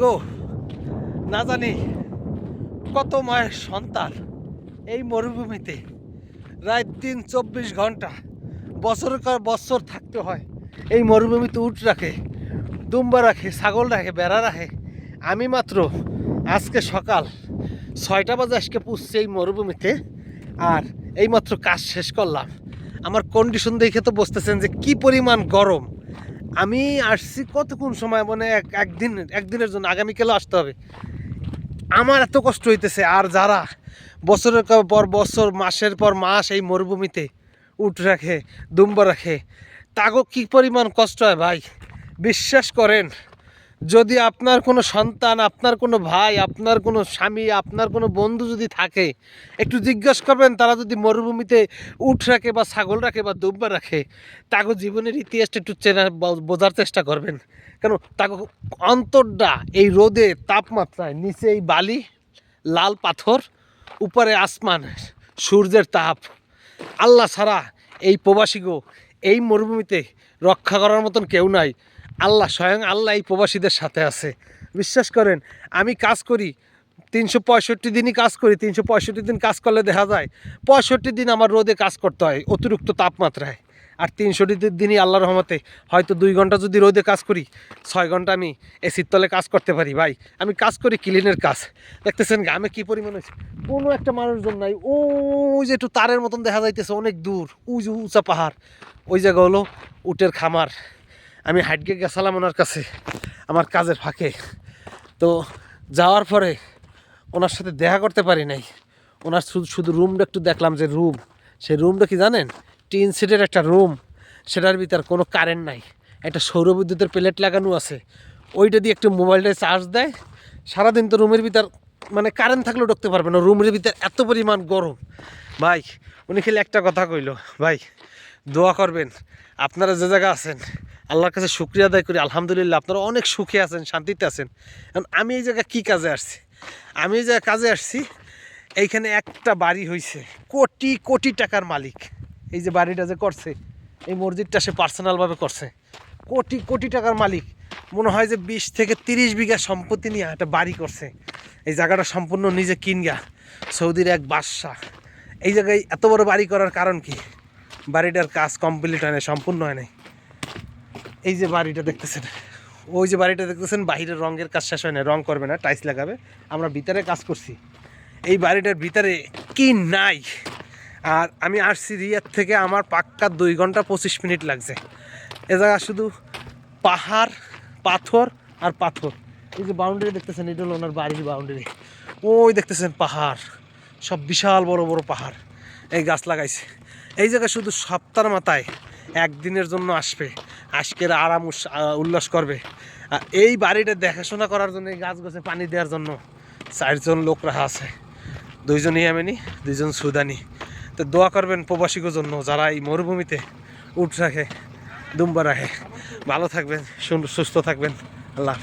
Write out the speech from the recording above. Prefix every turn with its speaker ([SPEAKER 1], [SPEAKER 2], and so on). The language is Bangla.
[SPEAKER 1] গো, না জানি কত মায়ের সন্তান এই মরুভূমিতে। রাত দিন চব্বিশ ঘণ্টা, বছরের পর বছর থাকতে হয়। এই মরুভূমিতে উট রাখে, দুম্বা রাখে, ছাগল রাখে, বেড়া রাখে। আমি মাত্র আজকে সকাল ছয়টা বাজে আজকে পুষছি এই মরুভূমিতে আর এইমাত্র কাজ শেষ করলাম। আমার কন্ডিশন দেখে তো বুঝতেছেন যে কি পরিমাণ গরম। আমি আসছি কতক্ষণ সময়? মানে এক, একদিন, একদিনের জন্য। আগামীকালও আসতে হবে। আমার এত কষ্ট হইতেছে, আর যারা বছরের পর বছর, মাসের পর মাস এই মরুভূমিতে উট রাখে, দুম্ব রাখে, তাগো কি পরিমাণ কষ্ট হয় ভাই? বিশ্বাস করেন। যদি আপনার কোনো সন্তান, আপনার কোনো ভাই, আপনার কোনো স্বামী, আপনার কোনো বন্ধু যদি থাকে, একটু জিজ্ঞেস করবেন, তারা যদি মরুভূমিতে উঠ রাখে বা ছাগল রাখে বা দুব্বা রাখে, তাগো জীবনের ইতিহাসটা একটু চেনা বোঝার চেষ্টা করবেন। কেন, তাগো অন্তরটা এই রোদে, তাপমাত্রায়, নিচে এই বালি, লাল পাথর, উপরে আসমান, সূর্যের তাপ। আল্লাহ ছাড়া এই প্রবাসীগো এই মরুভূমিতে রক্ষা করার মতন কেউ নাই। আল্লাহ, স্বয়ং আল্লাহ এই প্রবাসীদের সাথে আছে। বিশ্বাস করেন, আমি কাজ করি, তিনশো পঁয়ষট্টি দিনই কাজ করি, তিনশো পঁয়ষট্টি দিন কাজ করলে দেখা যায়, পঁয়ষট্টি দিন আমার রোদে কাজ করতে হয় অতিরিক্ত তাপমাত্রায়। আর তিনশোটি দিনই আল্লাহর রহমতে হয়তো দুই ঘণ্টা যদি রোদে কাজ করি, ছয় ঘণ্টা আমি এসির তলে কাজ করতে পারি। ভাই, আমি কাজ করি ক্লিনের কাজ। দেখতেছেন গ্রামে কী পরিমাণ হয়েছে? কোনো একটা মানুষজন নাই, ওই যে একটু তারের মতন দেখা যাইতেছে, অনেক দূর যে উঁচা পাহাড়। ওই জায়গা হলো উটের খামার। আমি হাইটকে গেছিলাম ওনার কাছে, আমার কাজের ফাঁকে। তো যাওয়ার পরে ওনার সাথে দেখা করতে পারি নাই। ওনার শুধু শুধু রুমটা একটু দেখলাম যে রুম সেই রুমটা কি জানেন? টিন সিটের একটা রুম সেটার ভিতর কোনো কারেন্ট নাই। একটা সৌরবিদ্যুতের প্লেট লাগানো আছে। ওইটা দিয়ে একটু মোবাইলটা চার্জ দেয়। সারাদিন তো রুমের ভিতর মানে কারেন্ট থাকলেও ঢুকতে পারবে না। রুমের ভিতর এত পরিমাণ গরম। ভাই, উনি খেলে একটা কথা কইলো, ভাই, দোয়া করবেন, আপনারা যে জায়গা আছেন আল্লাহর কাছে শুক্রিয়া আদায় করি, আলহামদুলিল্লাহ, আপনারা অনেক সুখে আছেন, শান্তিতে আছেন। এখন আমি এই জায়গায় কী কাজে আসছি? আমি এই জায়গায় কাজে আসছি, এইখানে একটা বাড়ি হয়েছে কোটি কোটি টাকার মালিক। এই যে বাড়িটা যে করছে, এই মসজিদটা সে পার্সোনালভাবে করছে। কোটি কোটি টাকার মালিক, মনে হয় যে বিশ থেকে তিরিশ বিঘা সম্পত্তি নিয়ে একটা বাড়ি করছে। এই জায়গাটা সম্পূর্ণ নিজে কিনগা, সৌদির এক বাদশাহ। এই জায়গায় এত বড় বাড়ি করার কারণ কি? বাড়িটার কাজ কমপ্লিট হয় সম্পূর্ণ হয় নাই। এই যে বাড়িটা দেখতেছেন, ওই যে বাড়িটা দেখতেছেন বাইরের রঙের কাজ শেষ হয় না, রং করবে না টাইলস লাগাবে। আমরা ভিতরে কাজ করছি। এই বাড়িটার ভিতরে কি নাই? আর আমি আসছি রিয়ার থেকে, আমার পাক্কা দুই ঘণ্টা পঁচিশ মিনিট লাগছে। এ জায়গা শুধু পাহাড়, পাথর আর পাথর। এই যে বাউন্ডারি দেখতেছেন, এটা হলো ওনার বাড়ির বাউন্ডারি ওই দেখতেছেন পাহাড়, সব বিশাল বড় বড় পাহাড়। এই গাছ লাগাইছে। এই জায়গায় শুধু সপ্তাহের মাথায় একদিনের জন্য আসবে। আজকের আরাম উল্লাস করবে। আর এই বাড়িটা দেখাশোনা করার জন্য এই গাছ গাছে পানি দেওয়ার জন্য চারজন লোক রাখা আছে। দুইজন ইয়ামেনি, দুইজন সুদানি। তো দোয়া করবেন প্রবাসীদের জন্য যারা এই মরুভূমিতে উঠ রাখে, দুম্বা রাখে। ভালো থাকবেন সুস্থ থাকবেন। আল্লাহ